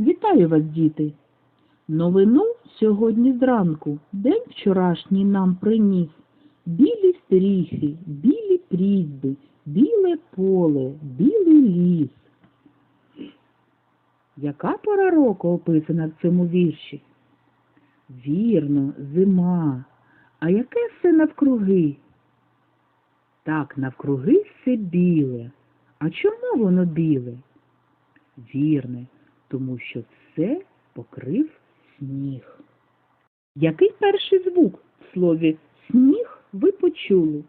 Вітаю вас, діти! Новину сьогодні зранку день вчорашній нам приніс. Білі стріхи, білі прізьби, біле поле, білий ліс. Яка пора року описана в цьому вірші? Вірно, зима. А яке все навкруги? Так, навкруги все біле. А чому воно біле? Вірне, тому що все покрив сніг. Який перший звук в слові сніг ви почули?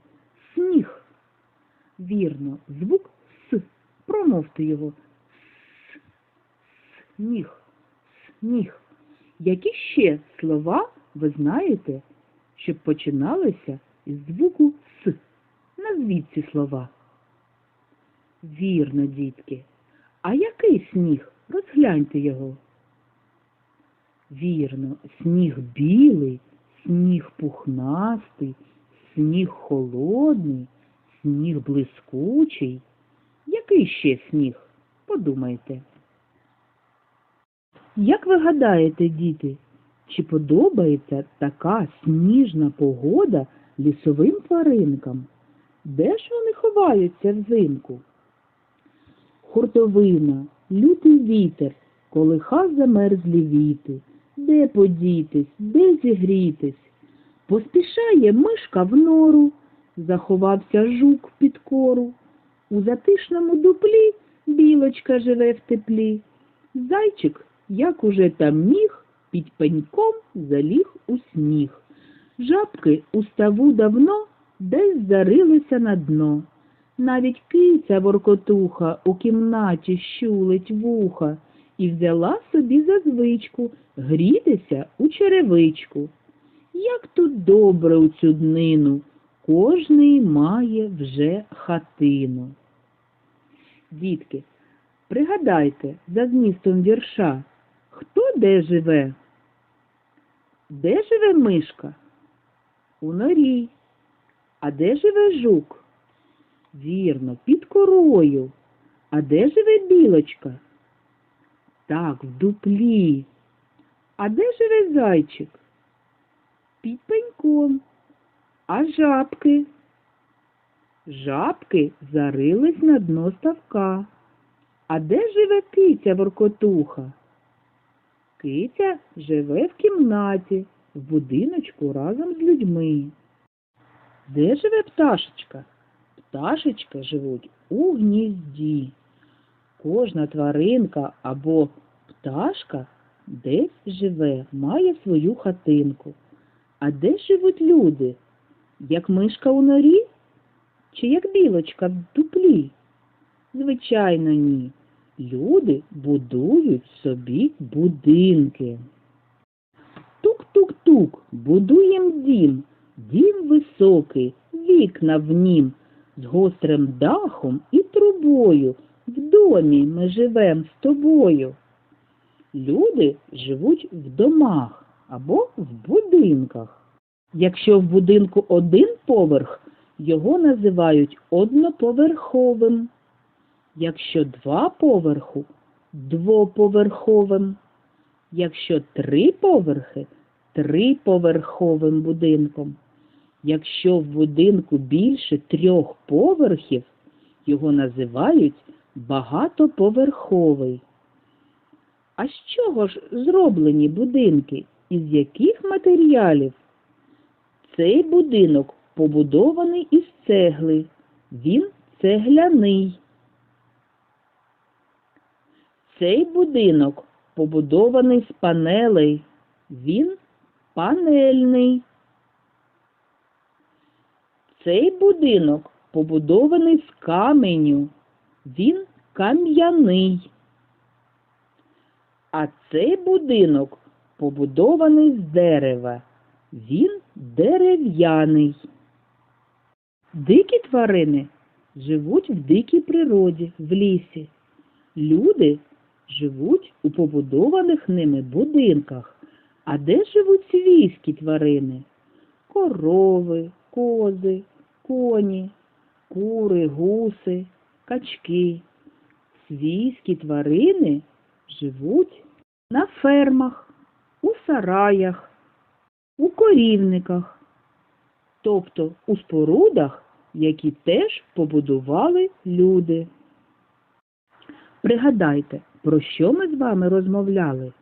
Сніг. Вірно, звук С. Промовте його. С. Сніг. Сніг. Які ще слова ви знаєте, щоб починалися із звуку С? Назвіть ці слова. Вірно, дітки. А який сніг? Розгляньте його. Вірно, сніг білий, сніг пухнастий, сніг холодний, сніг блискучий. Який ще сніг? Подумайте. Як ви гадаєте, діти, чи подобається така сніжна погода лісовим тваринкам? Де ж вони ховаються взимку? Хуртовина, лютий вітер, колиха замерзлі віти. Де подітись, де зігрітись? Поспішає мишка в нору, заховався жук під кору. У затишному дуплі білочка живе в теплі. Зайчик, як уже там міг, під пеньком заліг у сніг. Жабки у ставу давно десь зарилися на дно. Навіть киця воркотуха у кімнаті щулить вуха і взяла собі за звичку грітися у черевичку. Як тут добре у цю днину, кожний має вже хатину. Дітки, пригадайте за змістом вірша, хто де живе? Де живе мишка? У норі. А де живе жук? Вірно, під корою. А де живе білочка? Так, в дуплі. А де живе зайчик? Під пеньком. А жабки? Жабки зарились на дно ставка. А де живе киця воркотуха? Киця живе в кімнаті, в будиночку разом з людьми. Де живе пташечка? Пташечки живуть у гнізді. Кожна тваринка або пташка десь живе, має свою хатинку. А де живуть люди? Як мишка у норі? Чи як білочка в дуплі? Звичайно, ні. Люди будують собі будинки. Тук-тук-тук, будуєм дім, дім високий, вікна в нім, з гострим дахом і трубою. В домі ми живем з тобою. Люди живуть в домах або в будинках. Якщо в будинку один поверх, його називають одноповерховим. Якщо два поверху двоповерховим. Якщо три поверхи триповерховим будинком. Якщо в будинку більше трьох поверхів, його називають багатоповерховий. А з чого ж зроблені будинки? Із яких матеріалів? Цей будинок побудований із цегли. Він цегляний. Цей будинок побудований з панелей. Він панельний. Цей будинок побудований з каменю. Він кам'яний. А цей будинок побудований з дерева. Він дерев'яний. Дикі тварини живуть в дикій природі, в лісі. Люди живуть у побудованих ними будинках. А де живуть свійські тварини? Корови, кози, коні, кури, гуси, качки. Свійські тварини живуть на фермах, у сараях, у корівниках, тобто у спорудах, які теж побудували люди. Пригадайте, про що ми з вами розмовляли?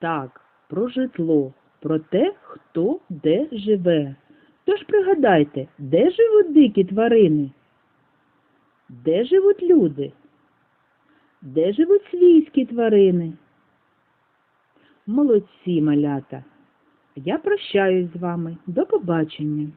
Так, про житло, про те, хто де живе. Тож пригадайте, де живуть дикі тварини? Де живуть люди? Де живуть свійські тварини? Молодці, малята! Я прощаюсь з вами. До побачення.